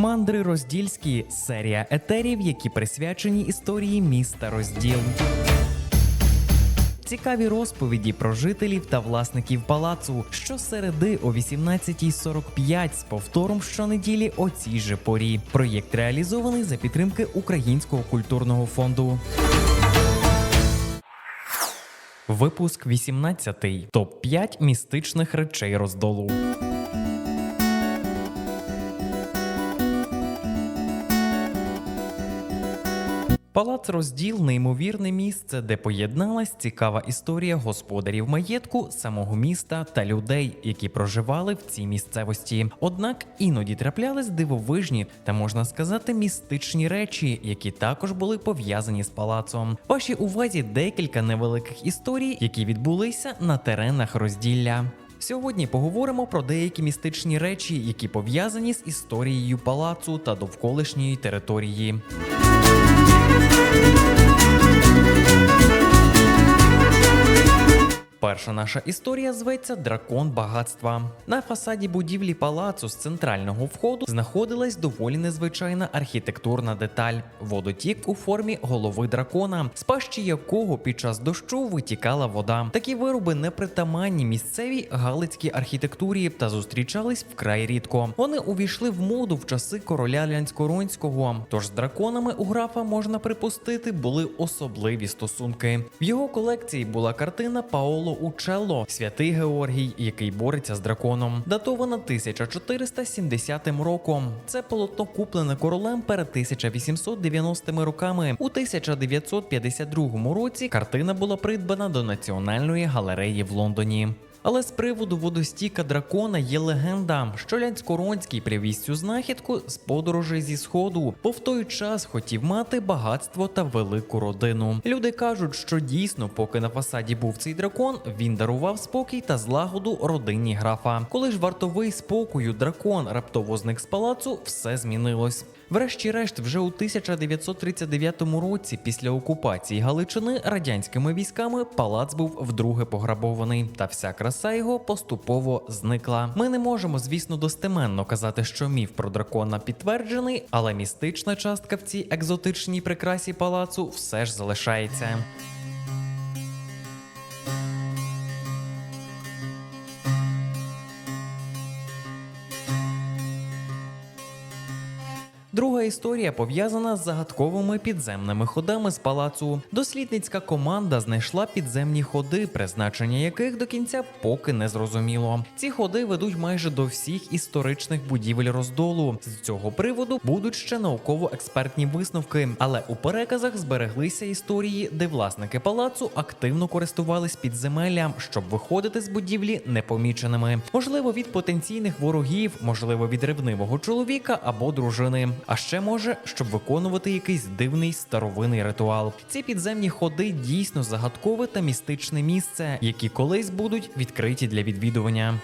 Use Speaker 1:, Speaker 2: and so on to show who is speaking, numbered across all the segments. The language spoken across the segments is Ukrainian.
Speaker 1: Мандри роздільські серія етерів, які присвячені історії міста розділ. Цікаві розповіді про жителів та власників палацу щосереди о 18.45 з повтором щонеділі о цій же порі. Проєкт реалізований за підтримки Українського культурного фонду. Випуск 18. Топ 5 містичних речей роздолу. Палац розділ неймовірне місце, де поєдналась цікава історія господарів маєтку, самого міста та людей, які проживали в цій місцевості. Однак іноді траплялись дивовижні та можна сказати містичні речі, які також були пов'язані з палацом. Вашій увазі декілька невеликих історій, які відбулися на теренах розділля. Сьогодні поговоримо про деякі містичні речі, які пов'язані з історією палацу та довколишньої території. Música Перша наша історія зветься Дракон багатства. На фасаді будівлі палацу з центрального входу знаходилась доволі незвичайна архітектурна деталь водотік у формі голови дракона, з пащі якого під час дощу витікала вода. Такі вироби непритаманні місцевій галицькій архітектурі та зустрічались вкрай рідко. Вони увійшли в моду в часи короля Лянськоронського. Тож з драконами у графа можна припустити були особливі стосунки. В його колекції була картина Паоло Учелло Святий Георгій, який бореться з драконом, датована 1470 роком. Це полотно куплене королем перед 1890 роками. У 1952 році картина була придбана до Національної галереї в Лондоні. Але з приводу водостіка дракона є легенда, що Лянськоронський привіз цю знахідку з подорожей зі сходу, бо в той час хотів мати багатство та велику родину. Люди кажуть, що дійсно, поки на фасаді був цей дракон, він дарував спокій та злагоду родині графа. Коли ж вартовий спокою дракон раптово зник з палацу, все змінилось. Врешті-решт, вже у 1939 році, після окупації Галичини радянськими військами, палац був вдруге пограбований, та вся краса його поступово зникла. Ми не можемо, звісно, достеменно казати, що міф про дракона підтверджений, але містична частка в цій екзотичній прикрасі палацу все ж залишається. Історія пов'язана з загадковими підземними ходами з палацу. Дослідницька команда знайшла підземні ходи, призначення яких до кінця поки не зрозуміло. Ці ходи ведуть майже до всіх історичних будівель роздолу. З цього приводу будуть ще науково-експертні висновки, але у переказах збереглися історії, де власники палацу активно користувались підземеллям, щоб виходити з будівлі непоміченими. Можливо, від потенційних ворогів, можливо, від ревнивого чоловіка або дружини. А ще може, щоб виконувати якийсь дивний старовинний ритуал. Ці підземні ходи дійсно загадкове та містичне місце, які колись будуть відкриті для відвідування.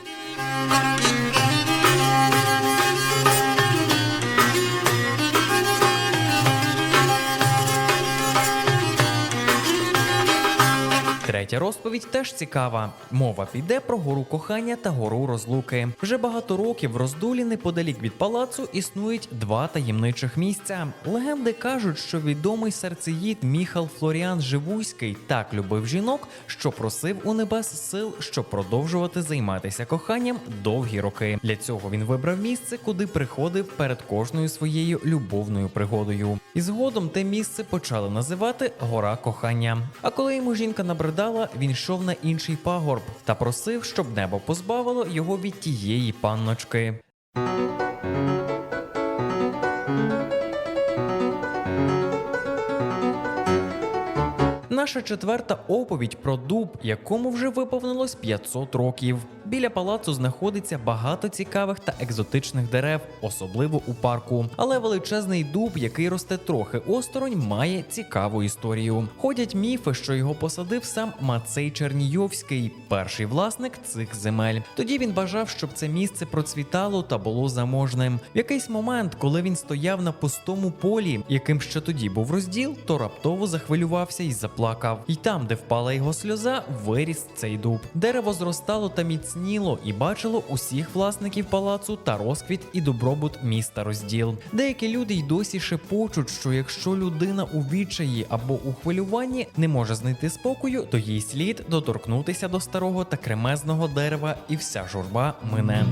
Speaker 1: Третя розповідь теж цікава. Мова піде про гору кохання та гору розлуки. Вже багато років в роздолі неподалік від палацу існують два таємничих місця. Легенди кажуть, що відомий серцеїд Міхал Флоріан Живуйський так любив жінок, що просив у небес сил, щоб продовжувати займатися коханням довгі роки. Для цього він вибрав місце, куди приходив перед кожною своєю любовною пригодою. І згодом те місце почали називати Гора кохання. А коли йому жінка набридала, він йшов на інший пагорб та просив, щоб небо позбавило його від тієї панночки. Наша четверта оповідь про дуб, якому вже виповнилось 500 років. Біля палацу знаходиться багато цікавих та екзотичних дерев, особливо у парку. Але величезний дуб, який росте трохи осторонь, має цікаву історію. Ходять міфи, що його посадив сам Мацей Чернійовський, перший власник цих земель. Тоді він бажав, щоб це місце процвітало та було заможним. В якийсь момент, коли він стояв на пустому полі, яким ще тоді був розділ, то раптово захвилювався і заплакав. І там, де впала його сльоза, виріс цей дуб. Дерево зростало та міцніло. Ясніло і бачило усіх власників палацу та розквіт і добробут міста розділ. Деякі люди й досі шепочуть, що якщо людина у відчаї або у хвилюванні не може знайти спокою, то їй слід доторкнутися до старого та кремезного дерева, і вся журба мине.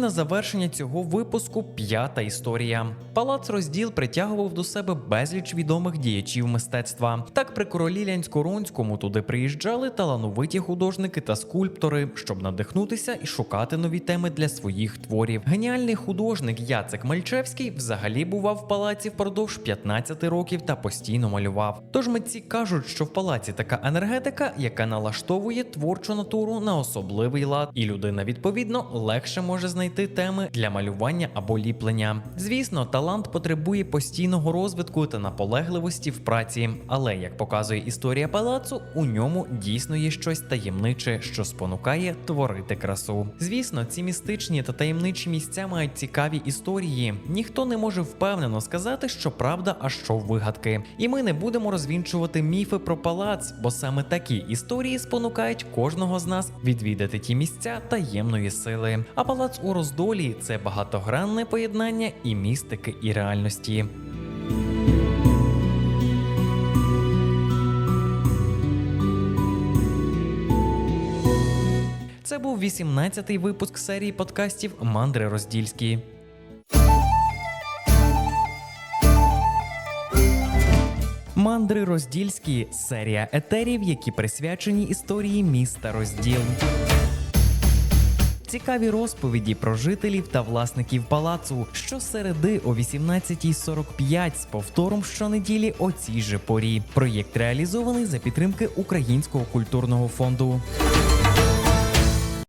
Speaker 1: На завершення цього випуску п'ята історія. Палац розділ притягував до себе безліч відомих діячів мистецтва. Так при королі Лянськоронському туди приїжджали талановиті художники та скульптори, щоб надихнутися і шукати нові теми для своїх творів. Геніальний художник Яцек Мальчевський взагалі бував в палаці впродовж 15 років та постійно малював. Тож митці кажуть, що в палаці така енергетика, яка налаштовує творчу натуру на особливий лад, і людина відповідно легше може знайти теми для малювання або ліплення. Звісно, талант потребує постійного розвитку та наполегливості в праці, але як показує історія палацу, у ньому дійсно є щось таємниче, що спонукає творити красу. Звісно, ці містичні та таємничі місця мають цікаві історії. Ніхто не може впевнено сказати, що правда, а що вигадки. І ми не будемо розвінчувати міфи про палац, бо саме такі історії спонукають кожного з нас відвідати ті місця таємної сили. А палац у роздолі це багатогранне поєднання і містики, і реальності. Це був 18-й випуск серії подкастів Мандри Роздільські. Мандри Роздільські серія етерів, які присвячені історії міста Розділ. Цікаві розповіді про жителів та власників палацу щосереди о 18.45 з повтором щонеділі о цій же порі. Проєкт реалізований за підтримки Українського культурного фонду.